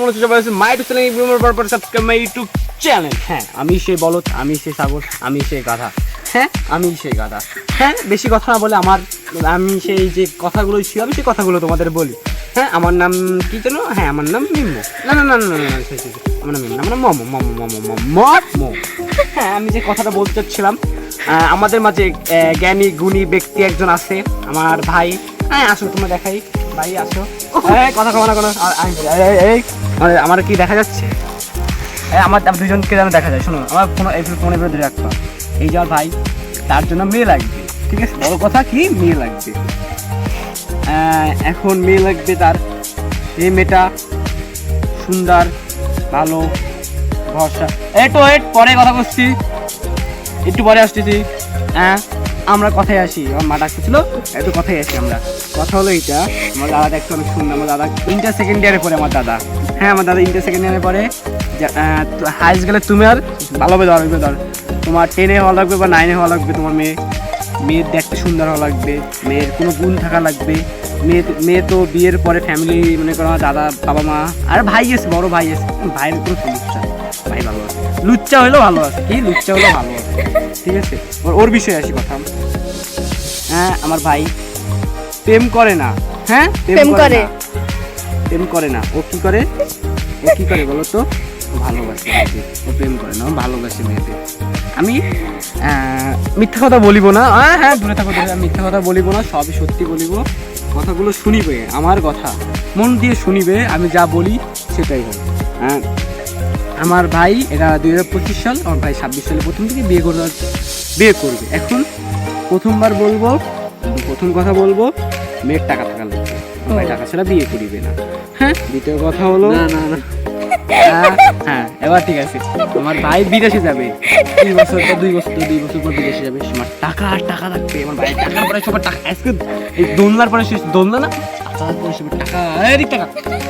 কেমন হচ্ছে সবাই মাই টু চ্যানেল ইউটিউব পর সাবস্ক্রাইব মাই ইউটিউব চ্যানেল। হ্যাঁ আমি সেই বলদ আমি সেই সাগর আমি সেই গাধা। হ্যাঁ? আমি সেই গাধা। হ্যাঁ? বেশি কথা না বলে আমার আমি সেই যে কথাগুলো ছিল আমি সেই কথাগুলো তোমাদের বলি। হ্যাঁ আমার নাম কি যেন? হ্যাঁ আমার নাম মিম্ম। না না না না না আমার নাম মিম্মু আমার নাম মমো মমো মমো মমো মমো হ্যাঁ আমি যে কথাটা বলতে চাচ্ছিলাম আমাদের মাঝে জ্ঞানী গুণী ব্যক্তি একজন আছে আমার ভাই। হ্যাঁ আসো তোমরা দেখাই। কথা কোনো আমার- কি দেখা যাচ্ছে? আমার দুজনকে যেন দেখা যায়। শোনো, আমার ফোন এই ফোনে ধরে রাখবা এই যে ভাই, তার জন্য মেয়ে লাগবে। ঠিক আছে? বড় কথা কি? মেয়ে লাগবে। এখন মেয়ে লাগবে তার এই মেয়েটা। সুন্দর, ভালো, ভরসা। একটু ওয়েট পরে কথা বলছি। একটু পরে আসতেছি। হ্যাঁ আমরা কথায় আসি। আমার মা ডাকতেছিল একটু কথায় আসি আমরা। কথা হলো এইটা, আমার দাদা দেখতে অনেক সুন্দর, আমার দাদা ইন্টার সেকেন্ড ইয়ারে পড়ে আমার দাদা। হ্যাঁ আমার দাদা ইন্টার সেকেন্ড ইয়ারে পড়ে। হাইস্ট গেলে তুমি আর ভালোভাবে ধর ভালোভাবে ধর। তোমার টেনে হওয়া লাগবে বা নাইনে হওয়া লাগবে তোমার মেয়ে। মেয়ের দেখতে সুন্দর হওয়া লাগবে, মেয়ের কোনো গুণ থাকা লাগবে। মেয়ে মেয়ে তো বিয়ের পরে ফ্যামিলি মনে করো আমার দাদা, বাবা, মা। আর ভাই আছে, বড় ভাই আছে ভাইয়ের কোনো সমস্যা ভাই ভালো আছে। লুচ্চা হলেও ভালো আছে, কি লুচ্চা হলেও ভালো আছে, ঠিক আছে? ওর বিষয়ে আসি কথা হ্যাঁ আমার ভাই। প্রেম করে না। হ্যাঁ? প্রেম করে। প্রেম করে না। ও কি করে? ও কি করে বলো তো? ভালোবাসে মেয়েদের। ও প্রেম করে না ভালোবাসে মেয়েদের। আমি মিথ্যা কথা বলিব না। হ্যাঁ হ্যাঁ দূরে থাকো। আমি মিথ্যা কথা বলিব না সবই সত্যি বলিব। কথাগুলো শুনিবে আমার কথা। মন দিয়ে শুনিবে আমি যা বলি সেটাই হোক। হ্যাঁ। আমার ভাই এটা দুই হাজার পঁচিশ সাল আমার ভাই ছাব্বিশ সালে প্রথম থেকে বিয়ে করে বিয়ে করবে। এখন প্রথমবার বলব প্রথম কথা বলব মেয়ের টাকা থাকা লাগবে। আমার ভাই টাকা ছাড়া বিয়ে করিবে না। হ্যাঁ? দ্বিতীয় কথা হলো না না না। হ্যাঁ, হ্যাঁ এবার ঠিক আছে। আমার ভাই বিদেশে যাবে। দুই বছর পর দুই বছর দুই বছর পর বিদেশে যাবে। আমার টাকা আর টাকা লাগবে। আমার ভাই টাকার পরে সবার টাকা আজকে এই দোলনার পরে শেষ দোলনা না? টাকার পরে টাকা টাকা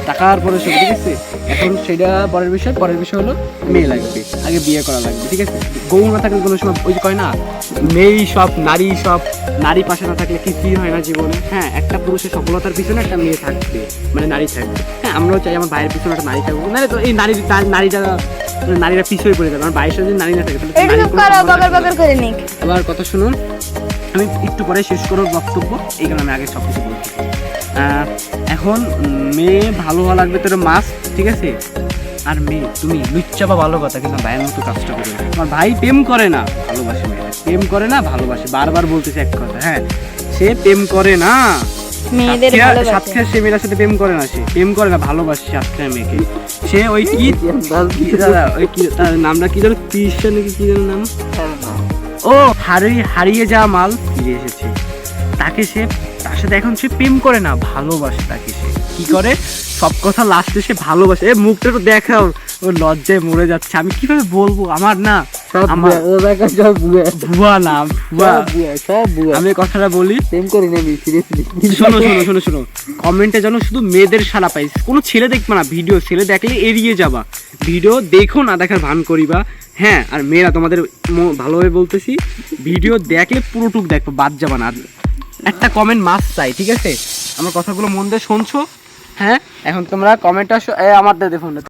টাকার পরে ঠিক আছে? এখন সেটা পরের বিষয় পরের বিষয় হলো মেয়ে লাগবে আগে বিয়ে করা লাগবে ঠিক আছে? গৌ না থাকলে কোনো সময় ওই কয় না মেয়েই সব নারী সব নারী পাশে না থাকলে কিছুই হয় না জীবনে? হ্যাঁ একটা পুরুষের সফলতার পিছনে একটা মেয়ে থাকবে মানে নারী থাকবে। হ্যাঁ আমরাও চাই আমার ভাইয়ের পিছনে একটা নারী থাকবে নাহলে তো এই নারী তার- নারীরা নারীরা পিছিয়ে পড়ে যাবে আমার সাথে যদি নারী না থাকে না। এবার কথা শুনুন আমি একটু পরে শেষ করব বক্তব্য এই কারণে আমি আগে সব কিছু বলছি। এখন মেয়ে ভালো হওয়া লাগবে তোর মাছ ঠিক আছে? আর মেয়ে তুমি লুচ্চা বা ভালো কথা কিন্তু ভাইয়ের মতো কাজটা করবে না। আমার ভাই প্রেম করে না ভালোবাসে মেয়েদের প্রেম করে না ভালোবাসে। বারবার বলতেছে এক কথা হ্যাঁ? সে প্রেম করে না। মেয়েদের সাতক্ষীরা- সে মেয়েটার সাথে প্রেম করে না সে। প্রেম করে না ভালোবাসে সাতক্ষীরা মেয়েকে। সে ওই কি দাদা ওই কি তার নামটা কি নাকি কি যেন নাম? ও হারিয়ে হারিয়ে যাওয়া মাল ফিরে এসেছে। তাকে সে সাথে এখন সে প্রেম করে না ভালোবাসে তাকে সে কি করে? সব কথা লাস্টে সে ভালোবাসে। এ মুখটা একটু দেখাও। ও লজ্জায় মরে যাচ্ছে। আমি কীভাবে বলব? আমার না আমার দেখা ভুয়া। ভুয়া আমি কথাটা বলি। প্রেম করি না শোনো শোনো শোনো শোনো। কমেন্টে যেন শুধু মেয়েদের সারা পাই কোনো ছেলে দেখবে না ভিডিও ছেলে দেখলে এড়িয়ে যাবা। ভিডিও দেখো না দেখার ভান করিবা। হ্যাঁ আর মেয়েরা তোমাদের ভালোভাবে বলতেছি। ভিডিও দেখলে পুরোটুক দেখব বাদ যাবা না। একটা কমেন্ট মাস চাই ঠিক আছে? আমার কথাগুলো মন দিয়ে শুনছো? হ্যাঁ? এখন তোমরা কমেন্ট আসো আমার দেখো